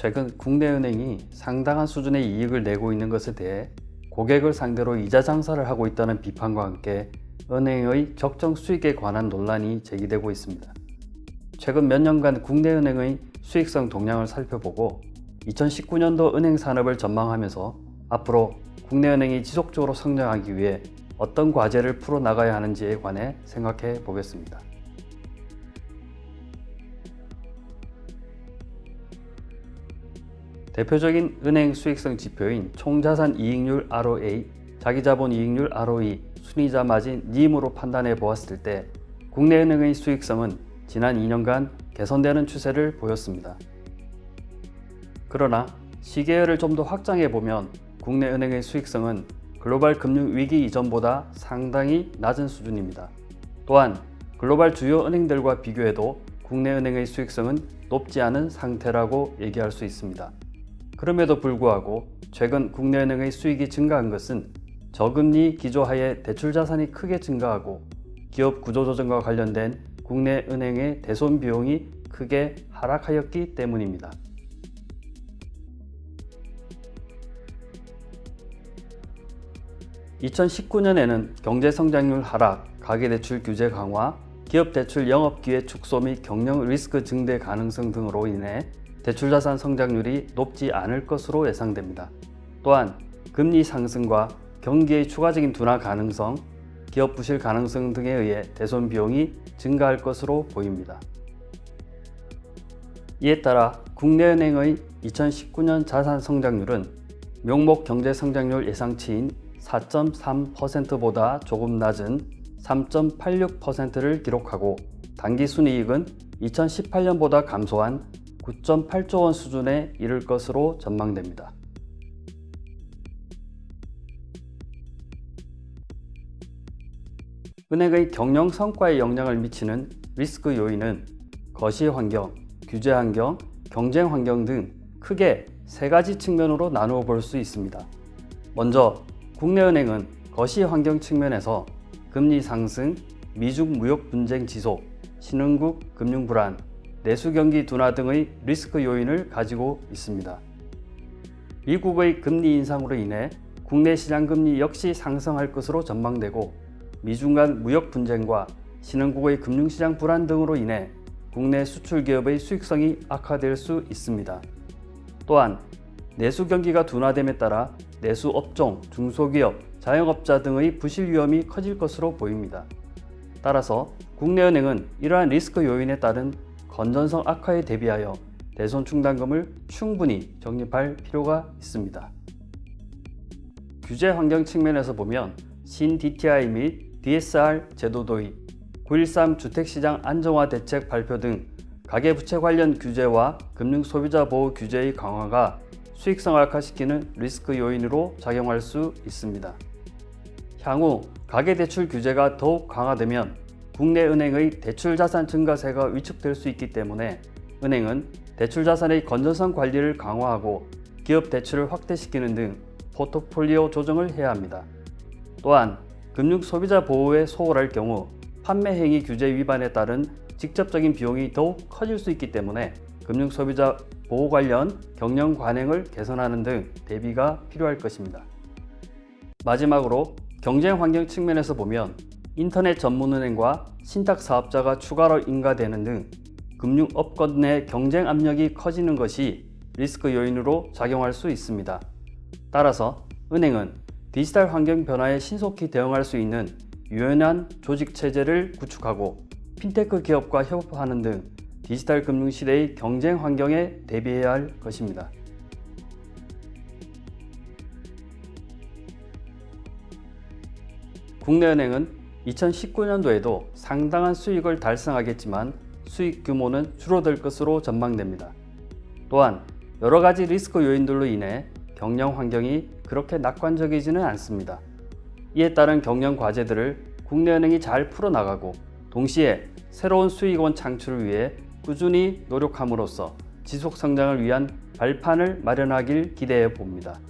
최근 국내 은행이 상당한 수준의 이익을 내고 있는 것에 대해 고객을 상대로 이자 장사를 하고 있다는 비판과 함께 은행의 적정 수익에 관한 논란이 제기되고 있습니다. 최근 몇 년간 국내 은행의 수익성 동향을 살펴보고 2019년도 은행 산업을 전망하면서 앞으로 국내 은행이 지속적으로 성장하기 위해 어떤 과제를 풀어 나가야 하는지에 관해 생각해 보겠습니다. 대표적인 은행 수익성 지표인 총자산 이익률 ROA, 자기자본 이익률 ROE, 순이자 마진 님으로 판단해 보았을 때 국내 은행의 수익성은 지난 2년간 개선되는 추세를 보였습니다. 그러나 시계열을 좀 더 확장해 보면 국내 은행의 수익성은 글로벌 금융 위기 이전보다 상당히 낮은 수준입니다. 또한 글로벌 주요 은행들과 비교해도 국내 은행의 수익성은 높지 않은 상태라고 얘기할 수 있습니다. 그럼에도 불구하고 최근 국내 은행의 수익이 증가한 것은 저금리 기조하에 대출 자산이 크게 증가하고 기업 구조조정과 관련된 국내 은행의 대손 비용이 크게 하락하였기 때문입니다. (2019년에는) 경제 성장률 하락, 가계대출 규제 강화, 기업 대출 영업기회 축소 및 경영 리스크 증대 가능성 등으로 인해 대출 자산 성장률이 높지 않을 것으로 예상됩니다. 또한 금리 상승과 경기의 추가적인 둔화 가능성, 기업 부실 가능성 등에 의해 대손 비용이 증가할 것으로 보입니다. 이에 따라 국내은행의 2019년 자산 성장률은 명목 경제 성장률 예상치인 4.3%보다 조금 낮은 3.86%를 기록하고 단기 순이익은 2018년보다 감소한 9.8조 원 수준에 이를 것으로 전망됩니다. 은행의 경영 성과에 영향을 미치는 리스크 요인은 거시 환경, 규제 환경, 경쟁 환경 등 크게 세 가지 측면으로 나누어 볼 수 있습니다. 먼저 국내 은행은 거시 환경 측면에서 금리 상승, 미중 무역 분쟁 지속, 신흥국 금융 불안, 내수 경기 둔화 등의 리스크 요인을 가지고 있습니다. 미국의 금리 인상으로 인해 국내 시장 금리 역시 상승할 것으로 전망되고 미중 간 무역 분쟁과 신흥국의 금융시장 불안 등으로 인해 국내 수출 기업의 수익성이 악화될 수 있습니다. 또한 내수 경기가 둔화됨에 따라 내수 업종, 중소기업, 자영업자 등의 부실 위험이 커질 것으로 보입니다. 따라서 국내은행은 이러한 리스크 요인에 따른 건전성 악화에 대비하여 대손 충당금을 충분히 적립할 필요가 있습니다. 규제 환경 측면에서 보면 신 DTI 및 DSR 제도 도입, 9.13 주택시장 안정화 대책 발표 등 가계부채 관련 규제와 금융 소비자 보호 규제의 강화가 수익성 악화시키는 리스크 요인으로 작용할 수 있습니다. 향후 가계대출 규제가 더욱 강화되면 국내 은행의 대출 자산 증가세가 위축될 수 있기 때문에 은행은 대출 자산의 건전성 관리를 강화하고 기업 대출을 확대시키는 등 포트폴리오 조정을 해야 합니다. 또한 금융 소비자 보호에 소홀할 경우 판매 행위 규제 위반에 따른 직접적인 비용이 더욱 커질 수 있기 때문에 금융 소비자 보호 관련 경영 관행을 개선하는 등 대비가 필요할 것입니다. 마지막으로 경쟁 환경 측면에서 보면 인터넷 전문은행과 신탁 사업자가 추가로 인가되는 등 금융업권 내 경쟁 압력이 커지는 것이 리스크 요인으로 작용할 수 있습니다. 따라서 은행은 디지털 환경 변화에 신속히 대응할 수 있는 유연한 조직 체제를 구축하고 핀테크 기업과 협업하는 등 디지털 금융 시대의 경쟁 환경에 대비해야 할 것입니다. 국내 은행은 2019년도에도 상당한 수익을 달성하겠지만 수익 규모는 줄어들 것으로 전망됩니다. 또한 여러 가지 리스크 요인들로 인해 경영 환경이 그렇게 낙관적이지는 않습니다. 이에 따른 경영 과제들을 국내은행이 잘 풀어나가고 동시에 새로운 수익원 창출을 위해 꾸준히 노력함으로써 지속 성장을 위한 발판을 마련하길 기대해 봅니다.